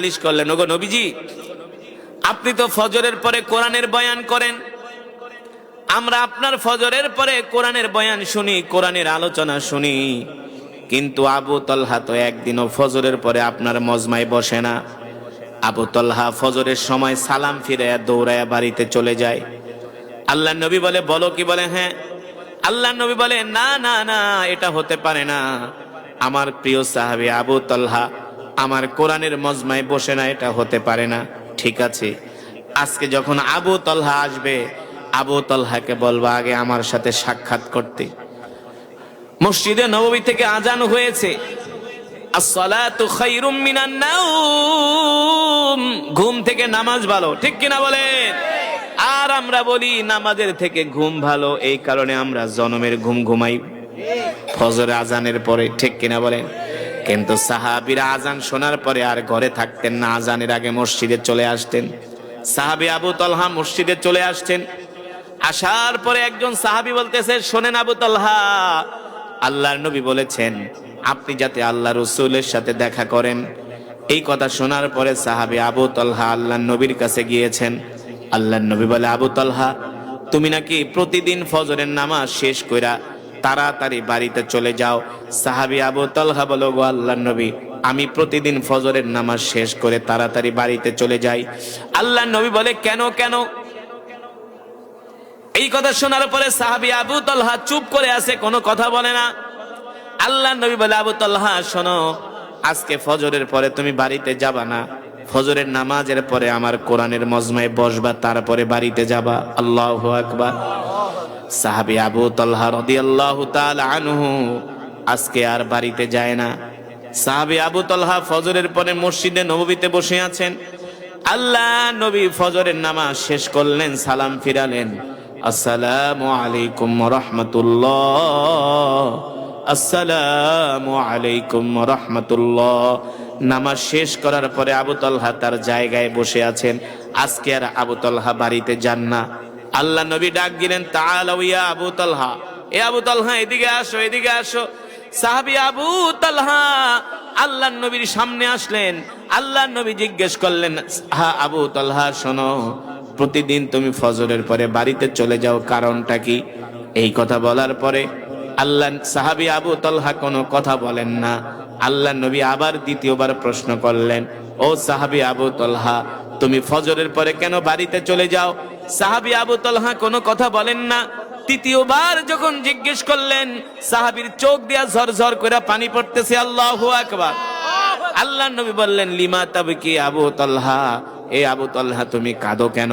নালিশ করলেন, ওগো নবীজি, আপনি তো ফজরের পরে কোরআনের বয়ান করেন। আমরা আপনার ফজরের পরে কোরআনের বয়ান শুনি, কোরআনের আলোচনা শুনি। কিন্তু আবু তলহা তো একদিনও ফজরের পরে আপনার মজমায় বসে না। আবু তলহা ফজরের সময় সালাম ফিরে দৌড়ায়া বাড়িতে চলে যায়। আল্লাহ নবী বলে, বলো কি বলে? হ্যাঁ। আল্লাহ নবী বলে, না না না, এটা হতে পারে না। আমার প্রিয় সাহাবি আবু তলহা আমার কোরআনের মজমায় বসে না, এটা হতে পারে না। ঠিক আছে। আজকে যখন আবু তলহা আসবে, আবু তলহাকে বলবা আগে আমার সাথে সাক্ষাৎ করতে। মসজিদে নববী থেকে আজান হয়েছে। ঘুম থেকে নামাজ ভালো, ঠিক কিনা বলেন? আর আমরা বলি, নামাজের থেকে ঘুম ভালো, এই কারণে আমরা জনমের ঘুম ঘুমাই। ফজর আজানের পরে, ঠিক কিনা বলেন? কিন্তু সাহাবিরা আজান শোনার পরে আর ঘরে থাকতেন না। আজানের আগে মসজিদে চলে আসতেন। সাহাবি আবু তলহা মসজিদে চলে আসতেন। আসার পরে একজন সাহাবি বলতেছে, শোনেন আবু তলহা, আল্লাহর নবী বলেছেন, আপনি যাতে আল্লাহ রসুলের সাথে দেখা করেন। এই কথা শোনার পরে সাহাবি আবু তলহা আল্লাহ নবীর কাছে গিয়েছেন। আল্লাহ নবী বলে, আবু তলহা, তুমি নাকি প্রতিদিন ফজরের নামাজ শেষ কইরা তাড়াতাড়ি বাড়িতে চলে যাও। সাহাবি আবু তলহা বলো, গো আল্লাহ নবী, আমি প্রতিদিন ফজরের নামাজ শেষ করে তাড়াতাড়ি বাড়িতে চলে যাই। আল্লাহ নবী বলে, কেন কেন? এই কথা শোনার পরে সাহাবি আবু তলহা চুপ করে আছে, কোনো কথা বলে না। আল্লাহ নবী বলে, আবু তলহা, শোনো, আজকে ফজরের পরে তুমি বাড়িতে যাবা না। ফজরের নামাজের পরে আমার কোরআনের মজমায় বসবা, তারপরে বাড়িতে যাবা। আল্লাহ আকবার। সাহাবি আবু তলহা রাদিয়াল্লাহু তাআলা আনহু আজকে আর বাড়িতে যায় না। সাহাবি আবু তলহা ফজরের পরে মসজিদে নববীতে বসে আছেন। আল্লাহ নবী ফজরের নামাজ শেষ করলেন, সালাম ফিরালেন। আসসালামু আলাইকুম রহমতুল্লাহ। আসসালামু আলাইকুম রহমতুল্লাহ। নামাজ শেষ করার পরে আবু তলহা তার জায়গায় বসে আছেন। আজকে আর আবু তলহা বাড়িতে যান না। আল্লাহ নবী ডাক দিলেন ইয়া আবু তলহা। এ আবু তালহা, এদিকে আসো এদিকে আসো। সাহাবি আবু তালহা। আল্লাহ নবীর সামনে আসলেন। আল্লাহ নবী জিজ্ঞেস করলেন, হা আবু তালহা, শোনো, প্রতিদিন তুমি ফজরের পরে বাড়িতে চলে যাও, কারণটা কি? এই কথা বলার পরে আল্লাহ সাহাবি আবু তলহা কোনো কথা বলেন না। আল্লাহ নবী আবার দ্বিতীয়বার প্রশ্ন করলেন ও সাহাবি আবু তলহা, তুমি ফজরের পরে কেন বাড়িতে চলে যাও? সাহাবি আবু তলহা কোনো কথা বলেন না। তৃতীয়বার যখন জিজ্ঞেস করলেন, সাহাবির চোখ দিয়া ঝরঝর করে পানি পড়তেছে, আল্লাহু আকবার। আল্লাহ নবী বললেন, লিমা তাবকি আবু তলহা? এ আবু তলহা, তুমি কাঁদো কেন?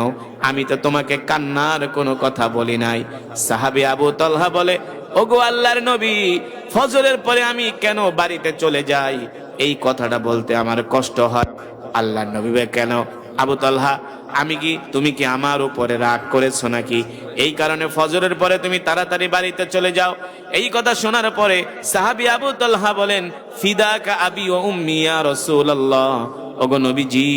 আমি তো তোমাকে কান্নার কোনো কথা বলি নাই। সাহাবি আবু তলহা বলে ওগো আল্লাহর নবী, ফজরের পরে আমি কেন বাড়িতে চলে যাই? এই কথাটা বলতে আমার কষ্ট হয়। আল্লাহর নবী কেন? আবু তলহা, আমি কি, তুমি কি আমার উপরে রাগ করেছ নাকি? এই কারণে ফজরের পরে তুমি তাড়াতাড়ি বাড়িতে চলে যাও। এই কথা শোনার পরে সাহাবি আবু তলহা বলেন ফিদাকা আবি ও উম্মিয়া রসুল্লাহ ওগো নবীজি,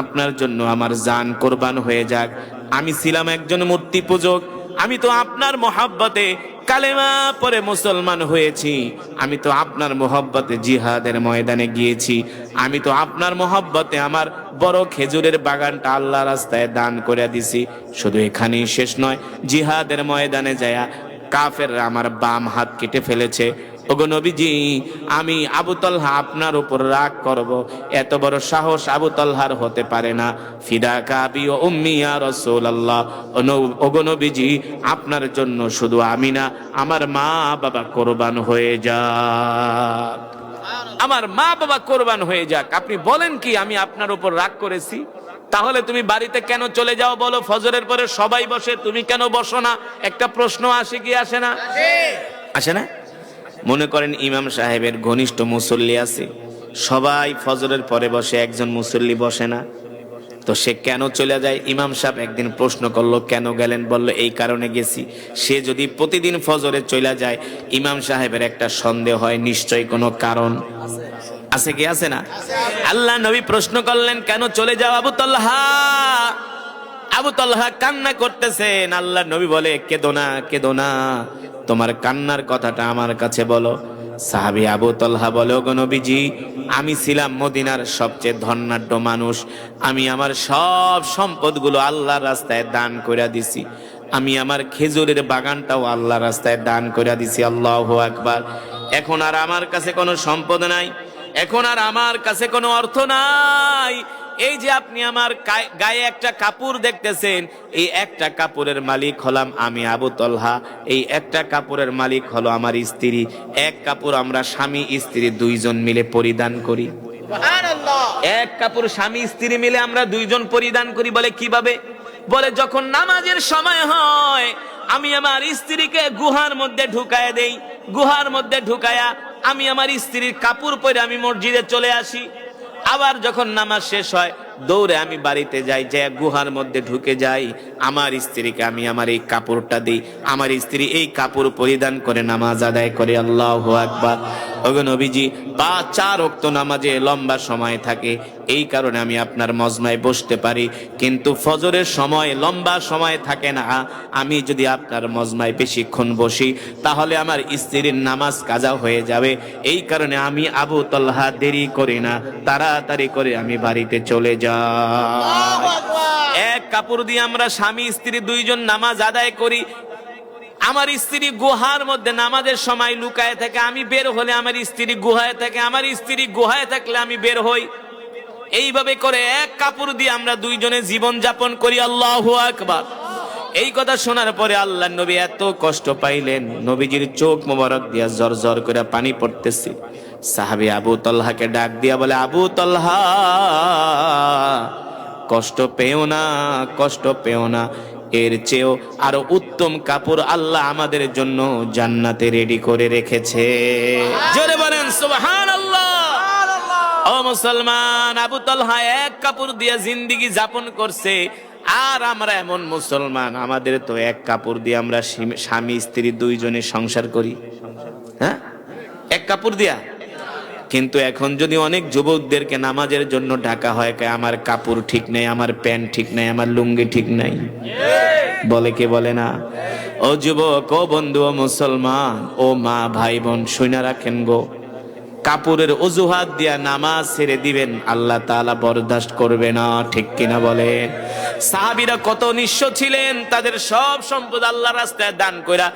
আপনার জন্য আমার জান কোরবান হয়ে যাক। আমি ছিলাম একজন মূর্তি পূজক। আমি তো আপনার মহাব্বতে কালেমা পরে মুসলমান হয়েছি। আমি তো আপনার মোহব্বতে জিহাদের ময়দানে গিয়েছি। আমি তো আপনার মোহব্বতে আমার বড় খেজুরের বাগানটা আল্লাহ রাস্তায় দান করে দিছি। শুধু এখানেই শেষ নয়, জিহাদের ময়দানে যায়া কাফের আমার বাম হাত কেটে ফেলেছে। ওগো নবীজি আমি আবু তলহা আপনার উপর রাগ করব। এত বড় সাহস আবু তলহার হতে পারে না। ফিদা কাবি ও উম্মিয়া রসুল্লাহ ওগো নবীজি আপনার জন্য শুধু আমি না আমার মা বাবা কোরবান হয়ে যাক। আমার মা বাবা কোরবান হয়ে যাক। আপনি বলেন কি আমি আপনার উপর রাগ করেছি? তাহলে তুমি বাড়িতে কেন চলে যাও বলো? ফজরের পরে সবাই বসে তুমি কেন বসো না? একটা প্রশ্ন আসে কি আসে না? আসে না? মনে করেন ইমাম সাহেবের ঘনিষ্ঠ মুসল্লি আছে, সবাই ফজরের পরে বসে, একজন মুসল্লি বসে না। তো সে কেন চলে যায়? ইমাম সাহেব একদিন প্রশ্ন করল, কেন গেলেন? বলল, এই কারণে গেছি। সে যদি প্রতিদিন ফজরে চলে যায়, ইমাম সাহেবের একটা সন্দেহ হয়, নিশ্চয়ই কোনো কারণ আছে কি? আছে না? আল্লাহ নবী প্রশ্ন করলেন, কেন চলে যাও আবু তল্লাহা আবু তল্লাহা কান্না করতেছেন, আল্লাহ নবী বলে, কেদো না কেদো না। তোমার কান্নার কথাটা আমার কাছে বলো। সাহাবি আবু তলহা বলে, "ওগো নবীজি, আমি ছিলাম মদিনার সবচেয়ে ধনাঢ্য মানুষ। আমি আমার সব সম্পদগুলো আল্লাহর রাস্তায় দান করে দিছি। আমি আমার খেজুরের বাগানটাও আল্লাহ রাস্তায় দান করে দিছি। আল্লাহ আকবার। এখন আর আমার কাছে কোনো সম্পদ নাই। এখন আর আমার কাছে কোনো অর্থ নাই। এই যে আপনি আমার গায়ে- একটা কাপড় দেখতেছেন এই একটা কাপড়ের মালিক হলাম আমি আবু তলহা। এই একটা কাপড়ের মালিক হলো আমার স্ত্রী। এক কাপড় আমরা স্বামী স্ত্রী দুইজন মিলে পরিধান করি। এক কাপড় স্বামী স্ত্রী মিলে আমরা দুইজন পরিধান করি বলে কীভাবে? বলে যখন নামাজের সময় হয় আমি আমার স্ত্রীকে গুহার মধ্যে ঢুকায় দেই। গুহার মধ্যে ঢুকায়া আমি আমার স্ত্রীর কাপড় পরে আমি মসজিদে চলে আসি। আবার যখন নামাজ শেষ হয় দৌড়ে আমি বাড়িতে যাই যে গুহার মধ্যে ঢুকে যাই। আমার স্ত্রীকে আমি আমার এই কাপড়টা দিই। আমার স্ত্রী এই কাপড় পরিধান করে নামাজ আদায় করে, আল্লাহ আকবার। ওগো নবীজি বা চার অক্ত নামাজে লম্বা সময় থাকে। এই কারণে আমি আপনার মজমায় বসতে পারি। কিন্তু ফজরের সময় লম্বা সময় থাকে না। আমি যদি আপনার মজমায় বেশিক্ষণ বসি, তাহলে আমার স্ত্রীর নামাজ কাজা হয়ে যাবে। এই কারণে আমি আবু তল্হা দেরি করি না। তাড়াতাড়ি করে আমি বাড়িতে চলে যাই। এক কাপড় দিয়ে আমরা স্বামী, স্ত্রী দুইজন নামাজ আদায় করি। আমার স্ত্রী গুহার মধ্যে নামাজের সময় লুকায় থাকে, আমি বের হলে আমার স্ত্রী গুহায় থাকে, আমার স্ত্রী গুহায় থাকলে আমি বের হই। এইভাবে করে এক কাপড় দিয়ে আমরা দুইজনে জীবন যাপন করি, আল্লাহ আকবার। এই কথা শোনার পরে আল্লাহ নবী এত কষ্ট পাইলেন, নবীজির চোখ মোবারক দিয়া জর জর করে পানি পড়তেছে। সাহাবি আবু তল্লাহাকে ডাক দিয়া বলে, আবু তল্হা কষ্ট পেও না কষ্ট পেও না। এর চেয়েও আরও উত্তম কাপড় আল্লাহ আমাদের জন্য জান্নাতে রেডি করে রেখেছে। জোরে বলেন সুবহান ও মুসলমান আবু তলহা এক কাপড় দিয়ে জিন্দিগি যাপন করছে আর আমরা এমন মুসলমান আমাদের তো এক কাপড় দিয়ে আমরা স্বামী- স্বামী স্ত্রী দুইজনে সংসার করি। হ্যাঁ? এক কাপড় দিয়া? কিন্তু এখন যদি অনেক যুবকদেরকে নামাজের জন্য ঢাকা হয় আমার কাপড় ঠিক নেই, আমার প্যান্ট ঠিক নেই, আমার লুঙ্গি ঠিক নাই? বলে কে বলে না? ও যুবক, ও বন্ধু, ও মুসলমান, ও মা, ভাই, বোন শুনে রাখেন গো। কাপড়ের অজুহাত দিয়া নামাজ ছেড়ে দিবেন, আল্লাহ তাআলা বরদাস্ত করবে না, ঠিক কিনা বলেন? সাহাবীরা কত নিঃস্ব ছিলেন, তাদের সব সম্পদ আল্লাহ রাস্তায় দান কইরা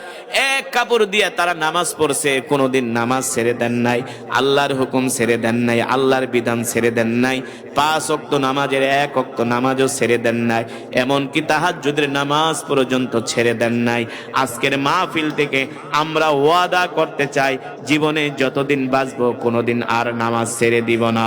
এক কাপড় দিয়া তারা নামাজ পড়ছে, কোনোদিন নামাজ ছেড়ে দেন নাই, আল্লাহর হুকুম ছেড়ে দেন নাই, আল্লাহর বিধান ছেড়ে দেন নাই, পাঁচ অক্ত নামাজের এক অক্ত নামাজও ছেড়ে দেন নাই, এমনকি তাহাজ্জুদের নামাজ পর্যন্ত ছেড়ে দেন নাই। আজকের মাহফিল থেকে আমরা ওয়াদা করতে চাই, জীবনে যতদিন বাঁচবো কোনোদিন আর নামাজ ছেড়ে দিব না।